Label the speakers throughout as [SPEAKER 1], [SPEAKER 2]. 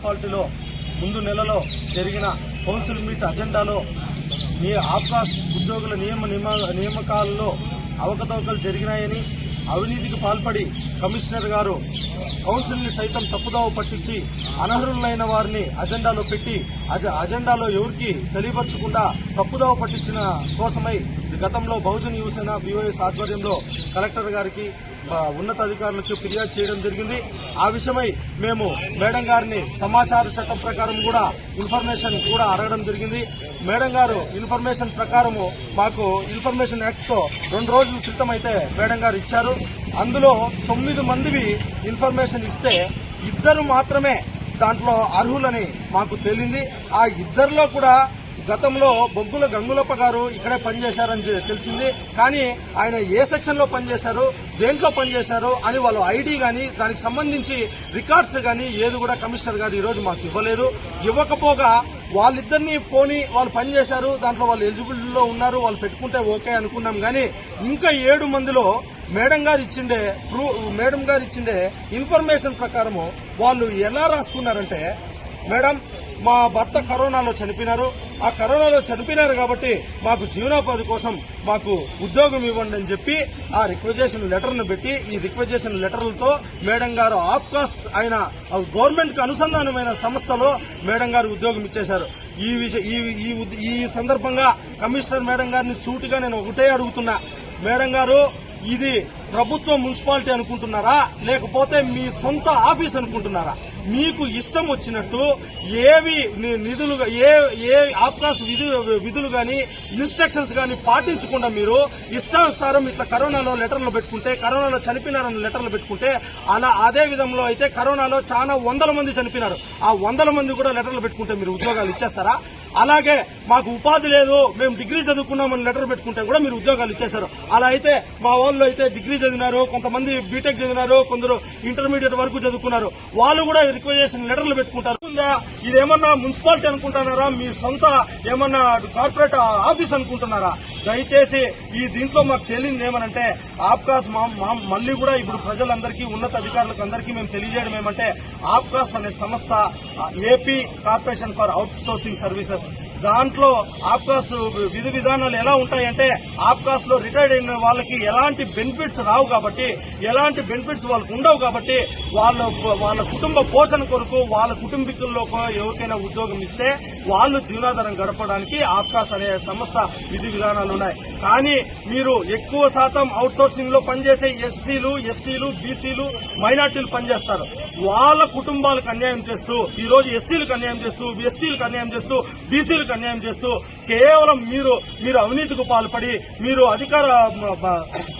[SPEAKER 1] మున్సిపాలిటీలో ముందు నెలలో జరిగిన కౌన్సిల్ మీట్ అజెండాలో నీ ఆఫ్కాస్ ఉద్యోగుల నియమ నియామకాలలో అవకతవకలు జరిగినాయని అవినీతికి పాల్పడి కమిషనర్ గారు కౌన్సిల్ని సైతం తప్పుదావ పట్టించి అనర్హులైన వారిని అజెండాలో పెట్టి అజ- అజెండాలో ఎవరికి తెలియపరచకుండా తప్పుదావ పట్టించిన కోసమై గతంలో Bahujan Yuvasena B Y S ఆధ్వర్యంలో కలెక్టర్ గారికి ఉన్నతాధికారులకు ఫిర్యాదు చేయడం జరిగింది. ఆ విషయమై మేము మేడం గారిని సమాచార చట్టం ప్రకారం కూడా ఇన్ఫర్మేషన్ కూడా అడగడం జరిగింది. మేడం గారు ఇన్ఫర్మేషన్ ప్రకారము మాకు ఇన్ఫర్మేషన్ యాక్ట్తో రెండు రోజుల క్రితం అయితే మేడం గారు ఇచ్చారు. అందులో తొమ్మిది మందివి ఇన్ఫర్మేషన్ ఇస్తే ఇద్దరు మాత్రమే దాంట్లో అర్హులని మాకు తేలింది. ఆ ఇద్దరిలో కూడా గతంలో బొగ్గుల గంగులప్ప గారు ఇక్కడే పనిచేశారని తెలిసింది. కానీ ఆయన ఏ సెక్షన్లో పనిచేశారు దేంట్లో పనిచేశారు అని వాళ్ళు ఐడి గాని దానికి సంబంధించి రికార్డ్స్ గాని ఏది కూడా కమిషనర్ గారు ఈ రోజు మాకు ఇవ్వలేదు. ఇవ్వకపోగా వాళ్ళిద్దరిని పోని వాళ్ళు పనిచేశారు దాంట్లో వాళ్ళు ఎలిజిబిలిటీలో ఉన్నారు వాళ్ళు పెట్టుకుంటే ఓకే అనుకున్నాం. కానీ ఇంకా ఏడు మందిలో మేడం గారు ఇచ్చిండే ప్రూ- మేడం గారు ఇచ్చిండే ఇన్ఫర్మేషన్ ప్రకారము వాళ్ళు ఎలా రాసుకున్నారంటే మేడం మా భర్త కరోనాలో చనిపోయినారు. ఆ కరోనాలో చనిపోయినారు కాబట్టి మాకు జీవనోపాధి కోసం మాకు ఉద్యోగం ఇవ్వండి అని చెప్పి ఆ రిక్వజేషన్ లెటర్ను పెట్టి ఈ రిక్వజేషన్ లెటర్లతో మేడం గారు ఆప్కాస్ ఆయన గవర్నమెంట్కు అనుసంధానమైన సంస్థలో మేడం గారు ఉద్యోగం ఇచ్చేశారు. ఈ ఈ- ఈ ఉద్- ఈ సందర్భంగా కమిషనర్ మేడం గారిని సూటిగా నేను ఒకటే అడుగుతున్నా. మేడం గారు ఇది ప్రభుత్వం మున్సిపాలిటీ అనుకుంటున్నారా? లేకపోతే మీ సొంత ఆఫీస్ అనుకుంటున్నారా? మీకు ఇష్టం వచ్చినట్టు ఏవి నిధులు నిధులుగా ఏ ఏ ఆప్కాస్ విధు విధులు కానీ ఇన్స్ట్రక్షన్స్ కానీ పాటించకుండా మీరు ఇష్టానుసారం ఇట్లా కరోనాలో లెటర్లు పెట్టుకుంటే కరోనాలో చనిపోయినారని లెటర్లు పెట్టుకుంటే అలా అదే విధంలో అయితే కరోనాలో చాలా వందల మంది చనిపోయినారు. ఆ వందల మంది కూడా లెటర్లు పెట్టుకుంటే మీరు ఉద్యోగాలు ఇచ్చేస్తారా? అలాగే మాకు ఉపాధి లేదు మేము డిగ్రీ చదువుకున్నామని లెటర్ పెట్టుకుంటే కూడా మీరు ఉద్యోగాలు ఇచ్చేశారు. అలా అయితే మా వాళ్ళు అయితే డిగ్రీ చదివినారు కొంతమంది బీటెక్ చదివినారు కొందరు ఇంటర్మీడియట్ వరకు చదువుకున్నారు. వాళ్ళు కూడా రిక్వెజేషన్ లెటర్లు పెట్టుకుంటారు. ఇదేమన్నా మున్సిపాలిటీ అనుకుంటున్నారా? మీ సొంత ఏమన్నా కార్పొరేట్ ఆఫీస్ అనుకుంటున్నారా? దయచేసి ఈ దీంట్లో మాకు తెలియదు ఏమనంటే ఆప్కాస్ మా- మళ్ళీ కూడా ఇప్పుడు ప్రజలందరికీ ఉన్నత అధికారులకు అందరికీ మేము తెలియజేయడం ఏమంటే ఆప్కాస్ అనే సంస్థ AP corporation for outsourcing services దాంట్లో ఆప్కాస్ విధి విధానాలు ఎలా ఉంటాయంటే ఆప్కాస్లో రిటైర్డ్ అయిన వాళ్ళకి ఎలాంటి బెనిఫిట్స్ రావు కాబట్టి ఎలాంటి బెనిఫిట్స్ వాళ్ళకు ఉండవు కాబట్టి వాళ్ళ వాళ్ళ కుటుంబ పోషణ కొరకు వాళ్ళ కుటుంబీకుల్లో ఎవరికైనా ఉద్యోగం ఇస్తే వాళ్ళు జీవనాధారం గడపడానికి ఆప్కాస్ అనే సంస్థ విధి విధానాలు ఉన్నాయి. కానీ మీరు ఎక్కువ శాతం అవుట్ సోర్సింగ్లో పనిచేసే ఎస్సీలు ఎస్టీలు బీసీలు మైనార్టీలు పనిచేస్తారు. వాళ్ళ కుటుంబాలకు అన్యాయం చేస్తూ ఈ రోజు ఎస్సీలకు అన్యాయం చేస్తూ ఎస్టీలకు అన్యాయం చేస్తూ బీసీలకు అన్యాయం చేస్తూ కేవలం మీరు మీరు అవినీతికి పాల్పడి మీరు అధికార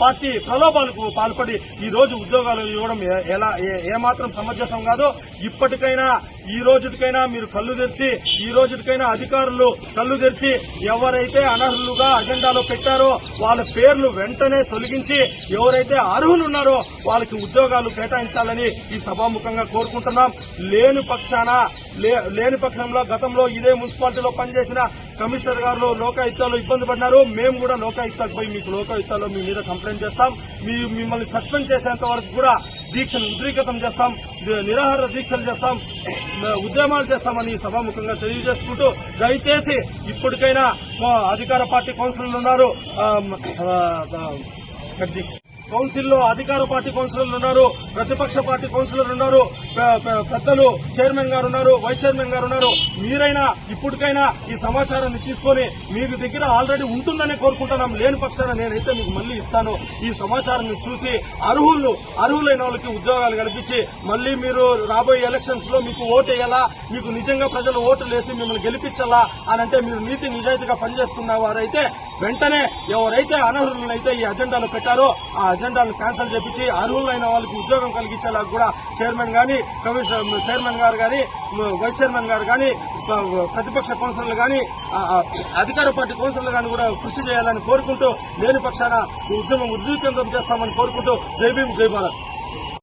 [SPEAKER 1] పార్టీ ప్రలోభాలకు పాల్పడి ఈ రోజు ఉద్యోగాలు ఇవ్వడం ఎలా ఏ- ఏమాత్రం సమంజసం కాదో. ఇప్పటికైనా ఈ రోజుకైనా మీరు కళ్ళు తెరిచి ఈ రోజుకైనా అధికారులు కళ్ళు తెరిచి ఎవరైతే అనర్హులుగా అజెండాలో పెట్టారో వాళ్ళ పేర్లు వెంటనే తొలగించి ఎవరైతే అర్హులు ఉన్నారో వాళ్ళకి ఉద్యోగాలు కేటాయించాలని ఈ సభాముఖంగా కోరుకుంటున్నాం. లేని పక్షాన లే- లేని పక్షంలో గతంలో ఇదే మున్సిపాలిటీలో పనిచేసిన కమిషనర్ గారు లోకాయుక్తాలు ఇబ్బంది పడినారు మేము కూడా లోకాయుక్తకు పోయి మీకు లోకాయుక్తాలో మీ మీద కంప్లైంట్ చేస్తాం. మీ మిమ్మల్ని సస్పెండ్ చేసేంత వరకు కూడా దీక్షను ఉద్రిక్తం చేస్తాం. నిరాహార దీక్షలు చేస్తాం. ఉద్యమాలు చేస్తామని సభాముఖంగా తెలియజేసుకుంటూ దయచేసి ఇప్పటికైనా అధికార పార్టీ కౌన్సిలర్లు ఉన్నారు. కౌన్సిల్లో అధికార పార్టీ కౌన్సిలర్లు ఉన్నారు ప్రతిపక్ష పార్టీ కౌన్సిలర్లు ఉన్నారు పెద్దలు చైర్మన్ గారు ఉన్నారు వైస్ చైర్మన్ గారు ఉన్నారు. మీరైనా ఇప్పటికైనా ఈ సమాచారాన్ని తీసుకొని మీకు దగ్గర ఆల్రెడీ ఉంటుందనే కోరుకుంటున్నాం. లేని పక్షాన నేనైతే మీకు మళ్ళీ ఇస్తాను. ఈ సమాచారాన్ని చూసి అర్హులు అర్హులైన వాళ్ళకి ఉద్యోగాలు కల్పించి మళ్ళీ మీరు రాబోయే ఎలక్షన్స్లో మీకు ఓటు వేయాలా? మీకు నిజంగా ప్రజలు ఓట్లు వేసి మిమ్మల్ని గెలిపించాలా? అని అంటే మీరు నీతి నిజాయితీగా పనిచేస్తున్న వారైతే వెంటనే ఎవరైతే అనర్హులనైతే ఈ అజెండాలో పెట్టారో ఆ అజెండాను క్యాన్సిల్ చేపించి అర్హులైన వాళ్ళకి ఉద్యోగం కలిగించేలా కూడా చైర్మన్ గాని కమిషన్ చైర్మన్ గారు గాని వైస్ చైర్మన్ గారు గాని ప్రతిపక్ష కౌన్సిలర్లు గాని అధికార పార్టీ కౌన్సిలర్లు గాని కూడా కృషి చేయాలని కోరుకుంటూ లేని పక్షాన ఈ ఉద్యమం ఉద్యోగం చేస్తామని కోరుకుంటూ జై భీం జై భారత్.